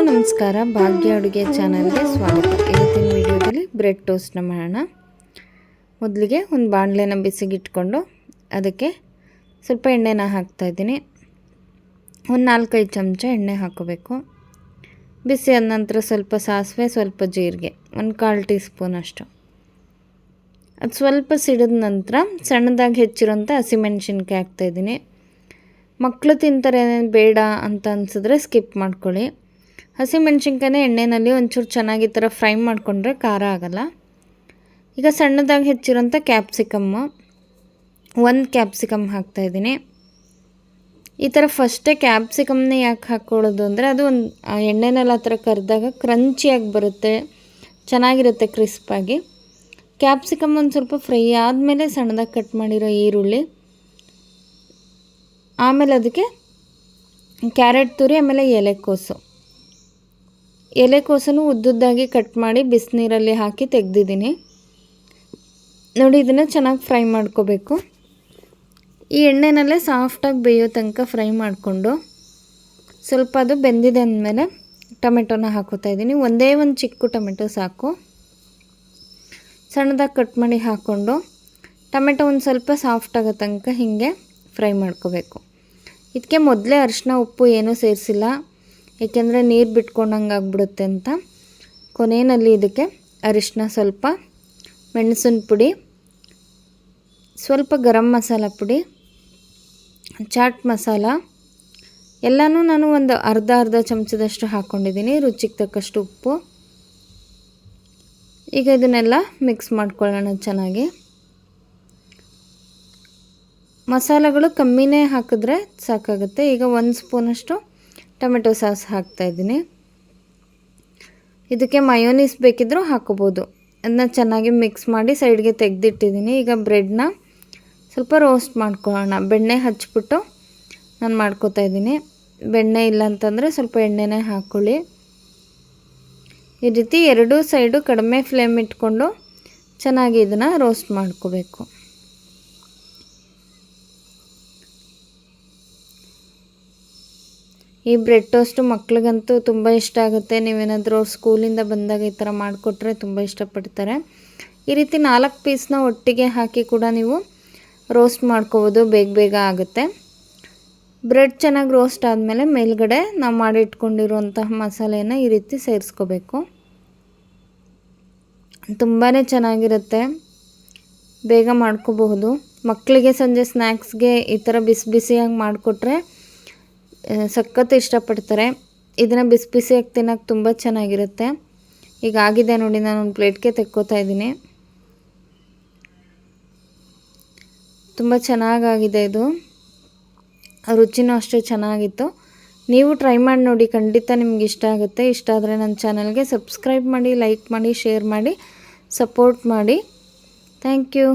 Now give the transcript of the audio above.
ಎಲ್ರಿಗೂ ನಮಸ್ಕಾರ. ಭಾಗ್ಯ ಅಡುಗೆ ಚಾನಲ್ಗೆ ಸ್ವಾಗತ. ಇವತ್ತಿನ ವಿಡಿಯೋದಲ್ಲಿ ಬ್ರೆಡ್ ಟೋಸ್ಟ್ನ ಮಾಡೋಣ. ಮೊದಲಿಗೆ ಒಂದು ಬಾಣಲೆನ ಬಿಸಿಗಿಟ್ಕೊಂಡು ಅದಕ್ಕೆ ಸ್ವಲ್ಪ ಎಣ್ಣೆನ ಹಾಕ್ತಾಯಿದ್ದೀನಿ ಒಂದು ನಾಲ್ಕೈದು ಚಮಚ ಎಣ್ಣೆ ಹಾಕೋಬೇಕು. ಬಿಸಿ ಆದ ನಂತರ ಸ್ವಲ್ಪ ಸಾಸಿವೆ, ಸ್ವಲ್ಪ ಜೀರಿಗೆ, ಒಂದು ಕಾಲು ಟೀ ಸ್ಪೂನ್ ಅಷ್ಟು. ಅದು ಸ್ವಲ್ಪ ಸಿಡಿದ ನಂತರ ಸಣ್ಣದಾಗಿ ಹೆಚ್ಚಿರೋಂಥ ಹಸಿಮೆಣ್ಸಿನ್ಕಾಯಿ ಹಾಕ್ತಾಯಿದ್ದೀನಿ ಮಕ್ಕಳು ತಿಂತಾರೆ, ಬೇಡ ಅಂತ ಅನಿಸಿದ್ರೆ ಸ್ಕಿಪ್ ಮಾಡ್ಕೊಳ್ಳಿ. ಹಸಿಮೆಣ್ಸಿನ್ಕಾಯಿನ ಎಣ್ಣೆಯಲ್ಲಿ ಒಂಚೂರು ಚೆನ್ನಾಗಿ ಈ ಥರ ಫ್ರೈ ಮಾಡಿಕೊಂಡ್ರೆ ಖಾರ ಆಗಲ್ಲ. ಈಗ ಸಣ್ಣದಾಗಿ ಹೆಚ್ಚಿರೋಂಥ ಕ್ಯಾಪ್ಸಿಕಮ್ಮು ಒಂದು ಕ್ಯಾಪ್ಸಿಕಮ್ ಹಾಕ್ತಾಯಿದ್ದೀನಿ ಈ ಥರ ಫಸ್ಟೇ ಕ್ಯಾಪ್ಸಿಕಮ್ನ ಯಾಕೆ ಹಾಕ್ಕೊಳ್ಳೋದು ಅಂದರೆ ಅದು ಒಂದು ಎಣ್ಣೆನೆಲ್ಲ ಆ ಥರ ಕರೆದಾಗ ಕ್ರಂಚಿಯಾಗಿ ಬರುತ್ತೆ, ಚೆನ್ನಾಗಿರುತ್ತೆ ಕ್ರಿಸ್ಪಾಗಿ. ಕ್ಯಾಪ್ಸಿಕಮ್ ಒಂದು ಸ್ವಲ್ಪ ಫ್ರೈ ಆದಮೇಲೆ ಸಣ್ಣದಾಗಿ ಕಟ್ ಮಾಡಿರೋ ಈರುಳ್ಳಿ, ಆಮೇಲೆ ಅದಕ್ಕೆ ಕ್ಯಾರೆಟ್ ತುರಿ, ಆಮೇಲೆ ಎಲೆಕೋಸು. ಎಲೆಕೋಸನ್ನು ಉದ್ದುದ್ದಾಗಿ ಕಟ್ ಮಾಡಿ ಬಿಸಿನೀರಲ್ಲಿ ಹಾಕಿ ತೆಗೆದಿದ್ದೀನಿ. ನೋಡಿ, ಇದನ್ನು ಚೆನ್ನಾಗಿ ಫ್ರೈ ಮಾಡ್ಕೋಬೇಕು. ಈ ಎಣ್ಣೆನಲ್ಲೇ ಸಾಫ್ಟಾಗಿ ಬೇಯೋ ತನಕ ಫ್ರೈ ಮಾಡಿಕೊಂಡು ಸ್ವಲ್ಪ ಅದು ಬೆಂದಿದೆ ಅಂದಮೇಲೆ ಟೊಮೆಟೊನ ಹಾಕೋತಾ ಇದ್ದೀನಿ. ಒಂದೇ ಒಂದು ಚಿಕ್ಕ ಟೊಮೆಟೊ ಸಾಕು. ಸಣ್ಣದಾಗಿ ಕಟ್ ಮಾಡಿ ಹಾಕ್ಕೊಂಡು ಟೊಮೆಟೊ ಒಂದು ಸ್ವಲ್ಪ ಸಾಫ್ಟ್ ಆಗೋ ತನಕ ಹೀಗೆ ಫ್ರೈ ಮಾಡ್ಕೋಬೇಕು. ಇದಕ್ಕೆ ಮೊದಲೇ ಅರಿಶಿನ ಉಪ್ಪು ಏನೂ ಸೇರಿಸಿಲ್ಲ. ಏಕೆಂದರೆ ನೀರು ಬಿಟ್ಕೊಂಡಂಗೆ ಆಗ್ಬಿಡುತ್ತೆ ಅಂತ. ಕೊನೆಯಲ್ಲಿ ಇದಕ್ಕೆ ಅರಿಶಿನ ಸ್ವಲ್ಪ ಮೆಣಸಿನ ಪುಡಿ, ಸ್ವಲ್ಪ ಗರಂ ಮಸಾಲ ಪುಡಿ, ಚಾಟ್ ಮಸಾಲ, ಎಲ್ಲನೂ ನಾನು ಒಂದು ಅರ್ಧ ಅರ್ಧ ಚಮಚದಷ್ಟು ಹಾಕ್ಕೊಂಡಿದ್ದೀನಿ ರುಚಿಗೆ ತಕ್ಕಷ್ಟು ಉಪ್ಪು. ಈಗ ಇದನ್ನೆಲ್ಲ ಮಿಕ್ಸ್ ಮಾಡ್ಕೊಳ್ಳೋಣ ಚೆನ್ನಾಗಿ. ಮಸಾಲೆಗಳು ಕಮ್ಮಿನೇ ಹಾಕಿದ್ರೆ ಸಾಕಾಗುತ್ತೆ. ಈಗ ಒಂದು ಸ್ಪೂನಷ್ಟು ಟೊಮೆಟೊ ಸಾಸ್ ಹಾಕ್ತಾಯಿದ್ದೀನಿ ಇದಕ್ಕೆ ಮಯೋನೀಸ್ ಬೇಕಿದ್ದರೂ ಹಾಕೋಬೋದು. ಅದನ್ನ ಚೆನ್ನಾಗಿ ಮಿಕ್ಸ್ ಮಾಡಿ ಸೈಡ್ಗೆ ತೆಗೆದಿಟ್ಟಿದ್ದೀನಿ. ಈಗ ಬ್ರೆಡ್ನ ಸ್ವಲ್ಪ ರೋಸ್ಟ್ ಮಾಡ್ಕೊಳ್ಳೋಣ. ಬೆಣ್ಣೆ ಹಚ್ಬಿಟ್ಟು ನಾನು ಮಾಡ್ಕೋತಾ ಇದ್ದೀನಿ. ಬೆಣ್ಣೆ ಇಲ್ಲ ಅಂತಂದರೆ ಸ್ವಲ್ಪ ಎಣ್ಣೆನೇ ಹಾಕ್ಕೊಳ್ಳಿ ಈ ರೀತಿ ಎರಡೂ ಸೈಡು ಕಡಿಮೆ ಫ್ಲೇಮ್ ಇಟ್ಕೊಂಡು ಚೆನ್ನಾಗಿ ಇದನ್ನು ರೋಸ್ಟ್ ಮಾಡ್ಕೋಬೇಕು. ಈ ಬ್ರೆಡ್ ಟೋಸ್ಟು ಮಕ್ಳಿಗಂತೂ ತುಂಬ ಇಷ್ಟ ಆಗುತ್ತೆ. ನೀವೇನಾದರೂ ಸ್ಕೂಲಿಂದ ಬಂದಾಗ ಈ ಥರ ಮಾಡಿಕೊಟ್ರೆ ತುಂಬ ಇಷ್ಟಪಡ್ತಾರೆ. ಈ ರೀತಿ ನಾಲ್ಕು ಪೀಸ್ನ ಒಟ್ಟಿಗೆ ಹಾಕಿ ಕೂಡ ನೀವು ರೋಸ್ಟ್ ಮಾಡ್ಕೋಬೋದು. ಬೇಗ ಬೇಗ ಆಗುತ್ತೆ. ಬ್ರೆಡ್ ಚೆನ್ನಾಗಿ ರೋಸ್ಟ್ ಆದಮೇಲೆ ಮೇಲ್ಗಡೆ ನಾವು ಮಾಡಿಟ್ಕೊಂಡಿರುವಂತಹ ಮಸಾಲೆಯನ್ನು ಈ ರೀತಿ ಸೇರಿಸ್ಕೋಬೇಕು. ತುಂಬಾ ಚೆನ್ನಾಗಿರುತ್ತೆ. ಬೇಗ ಮಾಡ್ಕೋಬಹುದು. ಮಕ್ಕಳಿಗೆ ಸಂಜೆ ಸ್ನ್ಯಾಕ್ಸ್ಗೆ ಈ ಥರ ಬಿಸಿ ಬಿಸಿಯಾಗಿ ಮಾಡಿಕೊಟ್ರೆ ಸಖತ್ ಇಷ್ಟಪಡ್ತಾರೆ. ಇದನ್ನು ಬಿಸಿ ಬಿಸಿಯಾಗಿ ತಿನ್ನೋಕೆ ತುಂಬ ಚೆನ್ನಾಗಿರುತ್ತೆ. ಈಗ ಆಗಿದೆ ನೋಡಿ, ನಾನು ಒಂದು ಪ್ಲೇಟ್ಗೆ ತೆಕ್ಕೋತಾ ಇದ್ದೀನಿ. ತುಂಬ ಚೆನ್ನಾಗಾಗಿದೆ ಇದು. ರುಚಿನೂ ಅಷ್ಟೇ ಚೆನ್ನಾಗಿತ್ತು. ನೀವು ಟ್ರೈ ಮಾಡಿ ನೋಡಿ, ಖಂಡಿತ ನಿಮ್ಗೆ ಇಷ್ಟ ಆಗುತ್ತೆ. ಇಷ್ಟ ಆದರೆ ನನ್ನ ಚಾನಲ್ಗೆ ಸಬ್ಸ್ಕ್ರೈಬ್ ಮಾಡಿ ಲೈಕ್ ಮಾಡಿ ಶೇರ್ ಮಾಡಿ ಸಪೋರ್ಟ್ ಮಾಡಿ. Thank you